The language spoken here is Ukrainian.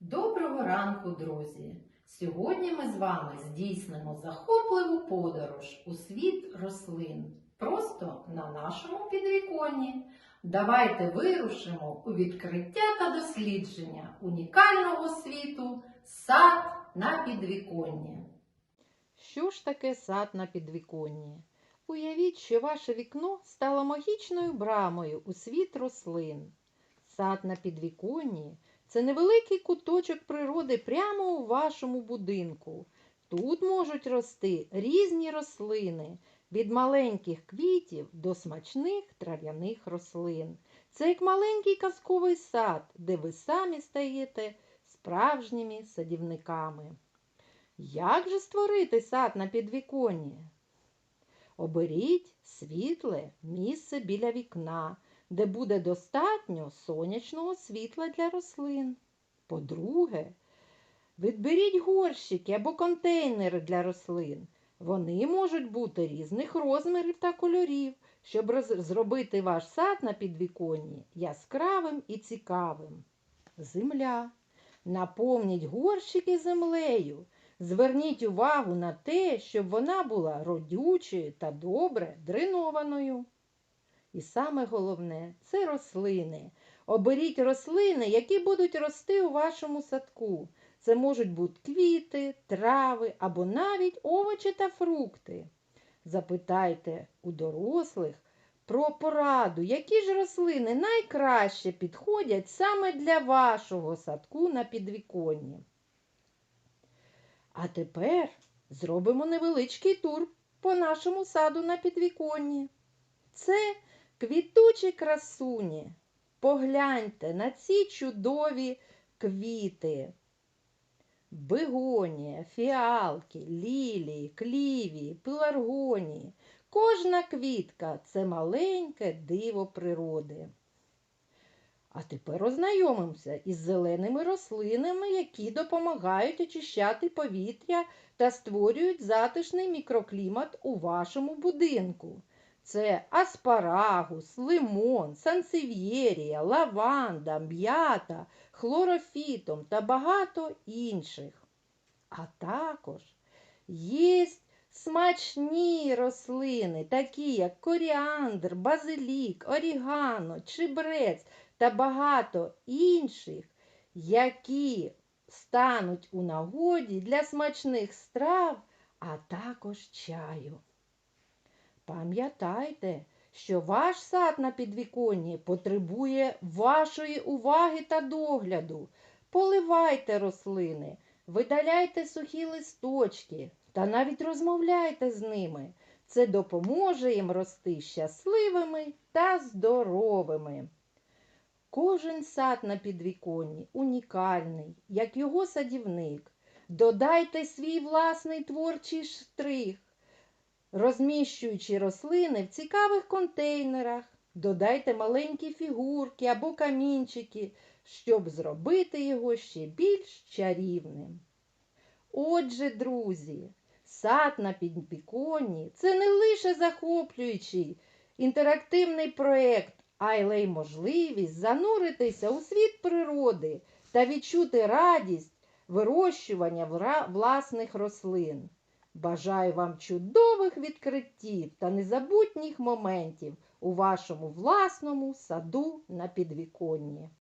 Доброго ранку, друзі! Сьогодні ми з вами здійснимо захопливу подорож у світ рослин просто на нашому підвіконні. Давайте вирушимо у відкриття та дослідження унікального світу сад на підвіконні. Що ж таке сад на підвіконні? Уявіть, що ваше вікно стало магічною брамою у світ рослин. Сад на підвіконні це невеликий куточок природи прямо у вашому будинку. Тут можуть рости різні рослини від маленьких квітів до смачних трав'яних рослин. Це як маленький казковий сад, де ви самі стаєте справжніми садівниками. Як же створити сад на підвіконні? Оберіть світле місце біля вікна, де буде достатньо сонячного світла для рослин. По-друге, відберіть горщики або контейнери для рослин. Вони можуть бути різних розмірів та кольорів, щоб зробити ваш сад на підвіконні яскравим і цікавим. Земля. Наповніть горщики землею. Зверніть увагу на те, щоб вона була родючою та добре дренованою. І саме головне це рослини. Оберіть рослини, які будуть рости у вашому садку. Це можуть бути квіти, трави або навіть овочі та фрукти. Запитайте у дорослих про пораду, які ж рослини найкраще підходять саме для вашого садку на підвіконні. А тепер зробимо невеличкий тур по нашому саду на підвіконні. Це квітучі красуні. Погляньте на ці чудові квіти. Бегонія, фіалки, лілії, клівії, пеларгонії. Кожна квітка це маленьке диво природи. А тепер ознайомимося із зеленими рослинами, які допомагають очищати повітря та створюють затишний мікроклімат у вашому будинку. Це аспарагус, лимон, сансев'єрія, лаванда, м'ята, хлорофітом та багато інших. А також є смачні рослини, такі як коріандр, базилік, орігано, чебрець та багато інших, які стануть у нагоді для смачних страв, а також чаю. Пам'ятайте, що ваш сад на підвіконні потребує вашої уваги та догляду. Поливайте рослини, видаляйте сухі листочки та навіть розмовляйте з ними. Це допоможе їм рости щасливими та здоровими. Кожен сад на підвіконні унікальний, як його садівник. Додайте свій власний творчий штрих, розміщуючи рослини в цікавих контейнерах. Додайте маленькі фігурки або камінчики, щоб зробити його ще більш чарівним. Отже, друзі, сад на підвіконні – це не лише захоплюючий інтерактивний проєкт, але й можливість зануритися у світ природи та відчути радість вирощування власних рослин. Бажаю вам чудових відкриттів та незабутніх моментів у вашому власному саду на підвіконні.